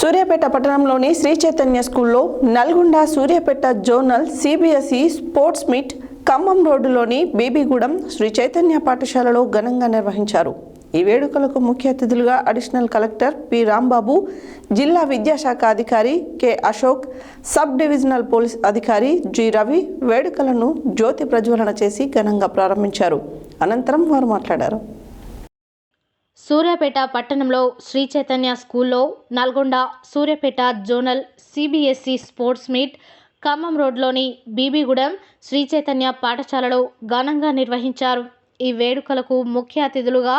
సూర్యాపేట పట్టణంలోని శ్రీ చైతన్య స్కూల్లో Nalgonda Suryapet zonal CBSE sports meet Khammam రోడ్డులోని బీబీగూడెం శ్రీ చైతన్య పాఠశాలలో ఘనంగా నిర్వహించారు. ఈ వేడుకలకు ముఖ్య అతిథులుగా అడిషనల్ కలెక్టర్ పి రాంబాబు జిల్లా విద్యాశాఖ అధికారి K Ashok sub divisional police అధికారి జి రవి వేడుకలను జ్యోతి ప్రజ్వలన చేసి ఘనంగా ప్రారంభించారు. అనంతరం వారు మాట్లాడారు. సూర్యాపేట పట్టణంలో శ్రీ చైతన్య స్కూల్లో Nalgonda Suryapet zonal CBSE sports meet Khammam రోడ్లోని బీబీగూడెం శ్రీ చైతన్య పాఠశాలలో ఘనంగా నిర్వహించారు. ఈ వేడుకలకు ముఖ్య అతిథులుగా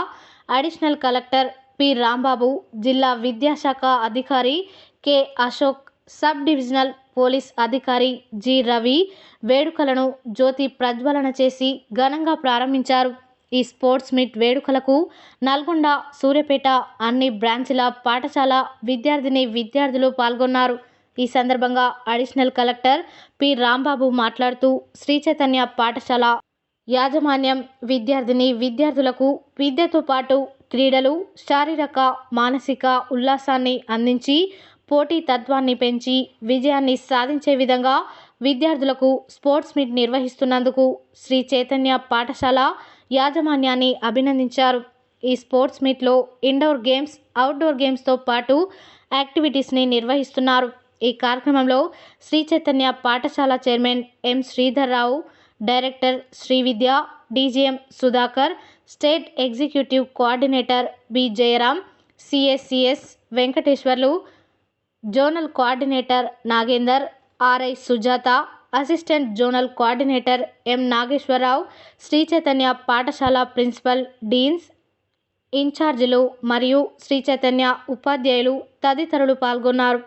అడిషనల్ కలెక్టర్ పి రాంబాబు జిల్లా విద్యాశాఖ అధికారి K Ashok sub divisional police అధికారి జి రవి వేడుకలను జ్యోతి ప్రజ్వలన చేసి ఘనంగా ప్రారంభించారు. ఈ స్పోర్ట్స్ మీట్ వేడుకలకు నల్గొండ సూర్యపేట అన్ని బ్రాంచ్ల పాఠశాల విద్యార్థిని విద్యార్థులు పాల్గొన్నారు. ఈ సందర్భంగా అడిషనల్ కలెక్టర్ పి. రాంబాబు మాట్లాడుతూ శ్రీ చైతన్య పాఠశాల యాజమాన్యం విద్యార్థిని విద్యార్థులకు విద్యతో పాటు క్రీడలు శారీరక మానసిక ఉల్లాసాన్ని అందించి పోటీ తత్వాన్ని పెంచి విజయాన్ని సాధించే విధంగా విద్యార్థులకు స్పోర్ట్స్ మీట్ నిర్వహిస్తున్నందుకు శ్రీ చైతన్య పాఠశాల యాజమాన్యాన్ని అభినందించారు. ఈ స్పోర్ట్స్ మీట్లో ఇండోర్ గేమ్స్ అవుట్డోర్ గేమ్స్తో పాటు యాక్టివిటీస్ని నిర్వహిస్తున్నారు. ఈ కార్యక్రమంలో శ్రీ చైతన్య పాఠశాల chairman M Sridhar Rao director Srividya DGM Sudhakar state executive coordinator B Jayaram CSCS Venkateswarlu zonal coordinator Nagender RI Sujatha assistant zonal coordinator M Nageswararao Sri Chaitanya పాఠశాల principal deans ఇన్ఛార్జీలు మరియు శ్రీ చైతన్య ఉపాధ్యాయులు తదితరులు పాల్గొన్నారు.